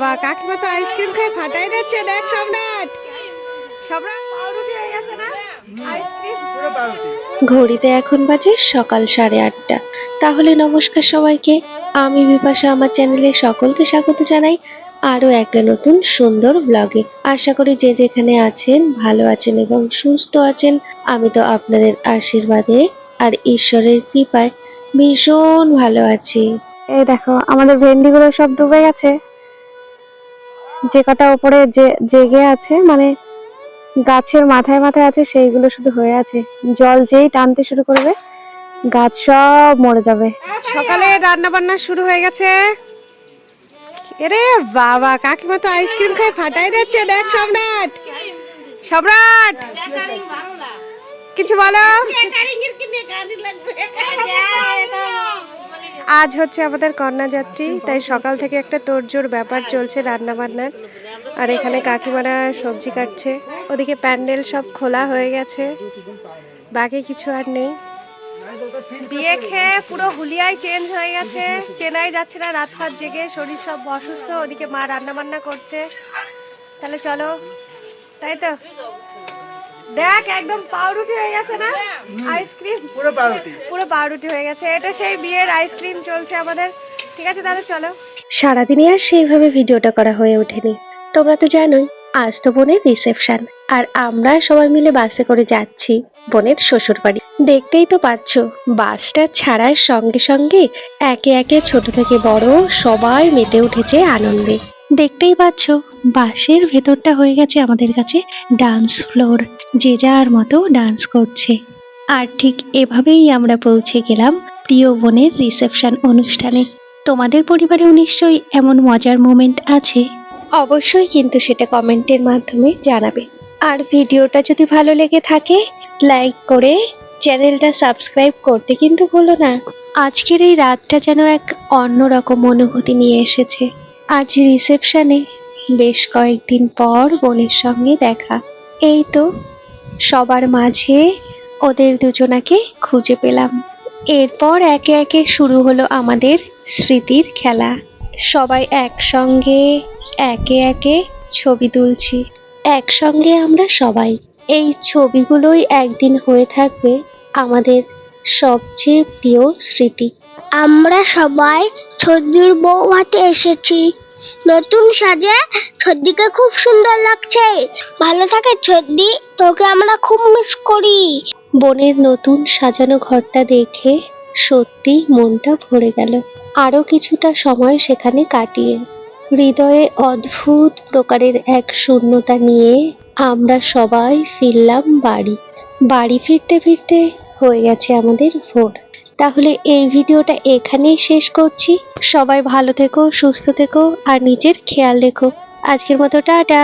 বাবা কাকিমা তো আইসক্রিম খেয়ে ফাটাই দিচ্ছে দেখ সম্রাট। সম্রাট পাউরুটি হয়ে গেছে না? আইসক্রিম। ঘড়িতে এখন বাজে সকাল সাড়ে আটটা। তাহলে নমস্কার সবাইকে। আমি বিপাশা আমার চ্যানেলে সকলকে স্বাগত জানাই আরও একটা নতুন সুন্দর ব্লগে আশা করি যে যেখানে আছেন ভালো আছেন এবং সুস্থ আছেন আমি তো আপনাদের আশীর্বাদে আর ঈশ্বরের কৃপায় ভীষণ ভালো আছি। এই দেখো আমাদের ভেন্ডিগুলো সব ডুবে গেছে। যে কটা উপরে যে জেগে আছে মানে গাছের মাথায় মাথায় আছে সেইগুলো শুধু হয়ে আছে। জল যেই টানতে শুরু করবে গাছ সব মরে যাবে। সকালে রান্না বান্না শুরু হয়ে গেছে। এরে বাবা কাকিমা তো আইসক্রিম খাই ফাটাই দিচ্ছে দেখ সম্রাট। সম্রাট! কিছু বলো? আজ হচ্ছে আমাদের কন্যা যাত্রী তাই সকাল থেকে একটা তোড়জোড় ব্যাপার চলছে রান্না বান্নার আর এখানে কাকিমারা সবজি কাটছে, ওদিকে প্যান্ডেল সব খোলা হয়ে গেছে, বাকি কিছু আর নেই। বিয়ে খেয়ে পুরো হুলিয়ায় চেঞ্জ হয়ে গেছে, চেনাই যাচ্ছে না রাত ফাত জেগে শরীর সব অসুস্থ, ওদিকে মা রান্না বান্না করছে। তাহলে চলো, তাই তো? দেখ একদম পাউরুটি হয়ে গেছে না? আইসক্রিম। পুরো পাউরুটি। পুরো পাউরুটি হয়ে গেছে। এটা সেই বিয়ের আইসক্রিম চলছে আমাদের। ঠিক আছে তাহলে চলো। সারাদিনে আর সেইভাবে ভিডিওটা করা হয়ে ওঠেনি। তোমরা তো জানোই আজ তো বোনের রিসেপশন। আর আমরা সবাই মিলে বাসে করে যাচ্ছি বোনের শ্বশুর বাড়ি দেখতেই তো পাচ্ছ বাসটা ছাড়ার সঙ্গে সঙ্গে একে একে ছোট থেকে বড় সবাই মেতে উঠেছে আনন্দে। দেখতেই পাচ্ছ বাসের ভেতরটা হয়ে গেছে আমাদের কাছে ডান্স ফ্লোর যে যার মতো ডান্স করছে। আর ঠিক এভাবেই আমরা পৌঁছে গেলাম প্রিয় বোনের রিসেপশন অনুষ্ঠানে। তোমাদের পরিবারেও নিশ্চয়ই এমন মজার মোমেন্ট আছে? অবশ্যই কিন্তু সেটা কমেন্টের মাধ্যমে জানাবে। আর ভিডিওটা যদি ভালো লেগে থাকে লাইক করে চ্যানেলটা সাবস্ক্রাইব করতে কিন্তু ভুলো না। আজকের এই রাতটা যেন এক অন্যরকম অনুভূতি নিয়ে এসেছে। আজ রিসেপশনে বেশ কয়েকদিন পর বোনের সঙ্গে দেখা। এই তো, সবার মাঝে ওদের দুজনাকে খুঁজে পেলাম। এরপর একে একে শুরু হলো আমাদের স্মৃতির খেলা। সবাই একসঙ্গে, একে একে ছবি তুলছি। একসঙ্গে আমরা সবাই। এই ছবিগুলোই একদিন হয়ে থাকবে আমাদের সবচেয়ে প্রিয় স্মৃতি। আমরা সবাই ছদ্দির বৌভাতে এসেছি। নতুন সাজে ছদ্দিকে খুব সুন্দর লাগছে। ভালো থাকে ছদ্দি, তোকে আমরা খুব মিস করি। বোনের নতুন সাজানো ঘরটা দেখে সত্যি মনটা ভরে গেল। আরও কিছুটা সময় সেখানে কাটিয়ে হৃদয়ে অদ্ভুত প্রকারের এক শূন্যতা নিয়ে আমরা সবাই ফিরলাম বাড়ি। বাড়ি ফিরতে ফিরতে হয়ে গেছে আমাদের ভোর। তাহলে এই ভিডিওটা এখানেই শেষ করছি। সবাই ভালো থেকো, সুস্থ থেকো, আর নিজের খেয়াল রেখো। আজকের মতো, টাটা!